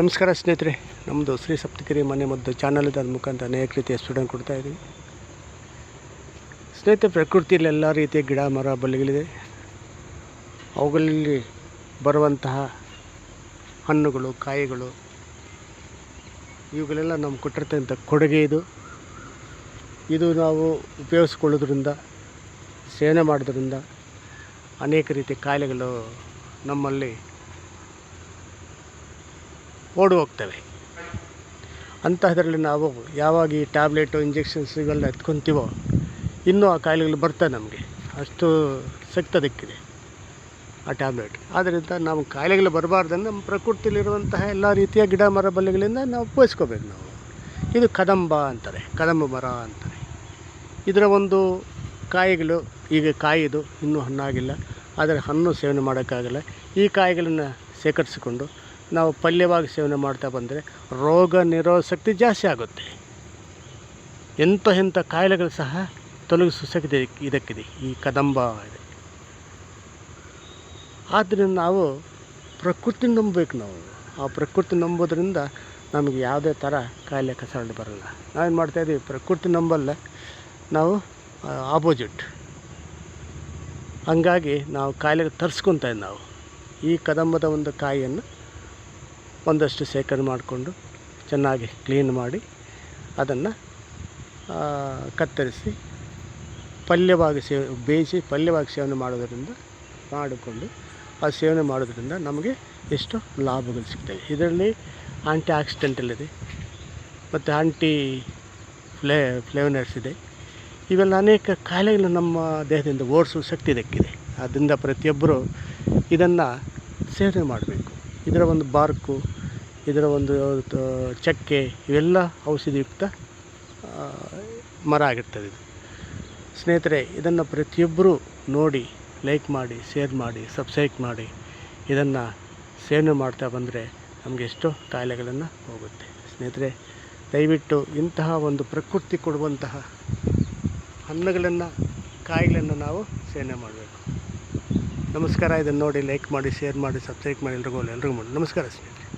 ನಮಸ್ಕಾರ ಸ್ನೇಹಿತರೆ ನಮ್ಮದು ಶ್ರೀ ಸಪ್ತಗಿರಿ ಮನೆ ಮದ್ದು ಚಾನಲ್ ಮುಖಾಂತರ ಅನೇಕ ರೀತಿಯ ಸ್ಟೂಡೆಂಟ್ ಕೊಡ್ತಾ ಇದ್ದೀವಿ. ಸ್ನೇಹಿತರೆ, ಪ್ರಕೃತಿಯಲ್ಲಿ ಎಲ್ಲ ರೀತಿಯ ಗಿಡ, ಮರ ಬಳ್ಳಿಗಳಿದೆ ಅವುಗಳಲ್ಲಿ ಬರುವಂತಹ ಹಣ್ಣುಗಳು, ಕಾಯಿಗಳು, ಇವುಗಳೆಲ್ಲ ನಮ್ಗೆ ಕೊಟ್ಟಿರ್ತಕ್ಕಂಥ ಕೊಡುಗೆ ಇದು. ಇದು ನಾವು ಉಪಯೋಗಿಸ್ಕೊಳ್ಳೋದ್ರಿಂದ, ಸೇವನೆ ಮಾಡೋದ್ರಿಂದ ಅನೇಕ ರೀತಿಯ ಕಾಯಿಲೆಗಳು ನಮ್ಮಲ್ಲಿ ಓಡಿ ಹೋಗ್ತವೆ ಅಂತಹದ್ರಲ್ಲಿ ನಾವು ಯಾವಾಗ ಈ ಟ್ಯಾಬ್ಲೆಟು, ಇಂಜೆಕ್ಷನ್ಸ್ ಇವೆಲ್ಲ ಎತ್ಕೊತೀವೋ ಇನ್ನೂ ಆ ಕಾಯಿಲೆಗಳು ಬರ್ತವೆ ನಮಗೆ. ಅಷ್ಟು ಸಕ್ತದಕ್ಕಿದೆ ಆ ಟ್ಯಾಬ್ಲೆಟ್. ಆದ್ದರಿಂದ ನಾವು ಕಾಯಿಲೆಗಳು ಬರಬಾರ್ದಂದ್ರೆ ನಮ್ಮ ಪ್ರಕೃತಿಯಲ್ಲಿರುವಂತಹ ಎಲ್ಲ ರೀತಿಯ ಗಿಡ ಮರ ಬಳ್ಳಿಗಳಿಂದ ನಾವು ಉಪಯೋಗಿಸ್ಕೋಬೇಕು ನಾವು. ಇದು ಕದಂಬ ಅಂತಾರೆ, ಕದಂಬ ಮರ ಅಂತಾರೆ. ಇದರ ಒಂದು ಕಾಯಿಗಳು, ಈಗ ಕಾಯಿದು ಇನ್ನೂ ಹಣ್ಣಾಗಿಲ್ಲ. ಆದರೆ ಹಣ್ಣು ಸೇವನೆ ಮಾಡೋಕ್ಕಾಗಲ್ಲ. ಈ ಕಾಯಿಗಳನ್ನು ಶೇಖರಿಸಿಕೊಂಡು ನಾವು ಪಲ್ಯವಾಗಿ ಸೇವನೆ ಮಾಡ್ತಾ ಬಂದರೆ ರೋಗ ನಿರೋಧ ಶಕ್ತಿ ಜಾಸ್ತಿ ಆಗುತ್ತೆ. ಎಂಥ ಎಂಥ ಕಾಯಿಲೆಗಳು ಸಹ ತೊಲಗಿಸುವ ಶಕ್ತಿ ಇದಕ್ಕಿದೆ, ಈ ಕದಂಬ ಇದೆ. ಆದ್ದರಿಂದ ನಾವು ಪ್ರಕೃತಿ ನಂಬಬೇಕು ನಾವು. ಆ ಪ್ರಕೃತಿ ನಂಬೋದ್ರಿಂದ ನಮಗೆ ಯಾವುದೇ ಥರ ಕಾಯಿಲೆ ಕಸರಳು ಬರಲ್ಲ. ನಾವೇನು ಮಾಡ್ತಾಯಿದ್ದೀವಿ ಪ್ರಕೃತಿ ನಂಬಲ್ಲ, ನಾವು ಆಪೋಸಿಟ್ ಹಂಗಾಗಿ ನಾವು ಕಾಯಿಲೆಗೆ ತರಿಸ್ಕೊತಾ ನಾವು. ಈ ಕದಂಬದ ಒಂದು ಕಾಯಿಯನ್ನು ಒಂದಷ್ಟು ಶೇಖರಣೆ ಮಾಡಿಕೊಂಡು ಚೆನ್ನಾಗಿ ಕ್ಲೀನ್ ಮಾಡಿ ಅದನ್ನು ಕತ್ತರಿಸಿ ಪಲ್ಯವಾಗಿ ಸೇವ್ ಬೇಯಿಸಿ ಪಲ್ಯವಾಗಿ ಸೇವನೆ ಮಾಡೋದರಿಂದ ಮಾಡಿಕೊಂಡು ಆ ಸೇವನೆ ಮಾಡೋದರಿಂದ ನಮಗೆ ಎಷ್ಟು ಲಾಭಗಳು ಸಿಗ್ತವೆ. ಇದರಲ್ಲಿ ಆಂಟಿ ಆಕ್ಸಿಡೆಂಟಲ್ಲಿದೆ ಮತ್ತು ಆಂಟಿ ಫ್ಲೇ ಫ್ಲೇವನರ್ಸ್ ಇದೆ. ಇವೆಲ್ಲ ಅನೇಕ ಕಾಯಿಲೆಗಳು ನಮ್ಮ ದೇಹದಿಂದ ಓಡಿಸುವ ಶಕ್ತಿ ದಕ್ಕಿದೆ ಆದ್ದರಿಂದ ಪ್ರತಿಯೊಬ್ಬರು ಇದನ್ನು ಸೇವನೆ ಮಾಡಬೇಕು. ಇದರ ಒಂದು ಬಾರ್ಕು ಇದರ ಒಂದು ಚಕ್ಕೆ ಇವೆಲ್ಲ ಔಷಧಿಯುಕ್ತ ಮರ ಆಗಿರ್ತದೆ ಇದು. ಸ್ನೇಹಿತರೆ, ಇದನ್ನು ಪ್ರತಿಯೊಬ್ಬರು ನೋಡಿ ಲೈಕ್ ಮಾಡಿ ಶೇರ್ ಮಾಡಿ ಸಬ್ಸ್ಕ್ರೈಬ್ ಮಾಡಿ. ಇದನ್ನು ಸೇವನೆ ಮಾಡ್ತಾ ಬಂದರೆ ನಮಗೆ ಎಷ್ಟೋ ಕಾಯಿಲೆಗಳನ್ನು ಹೋಗುತ್ತೆ. ಸ್ನೇಹಿತರೆ, ದಯವಿಟ್ಟು ಇಂತಹ ಒಂದು ಪ್ರಕೃತಿ ಕೊಡುವಂತಹ ಹಣ್ಣುಗಳನ್ನು, ಕಾಯಿಗಳನ್ನು ನಾವು ಸೇವನೆ ಮಾಡಬೇಕು. ನಮಸ್ಕಾರ. ಇದನ್ನು ನೋಡಿ ಲೈಕ್ ಮಾಡಿ ಶೇರ್ ಮಾಡಿ ಸಬ್ಸ್ಕ್ರೈಬ್ ಮಾಡಿ ಎಲ್ರಿಗೂ ಎಲ್ರಿಗೂ ನಮಸ್ಕಾರ ಸ್ನೇಹಿತರೆ.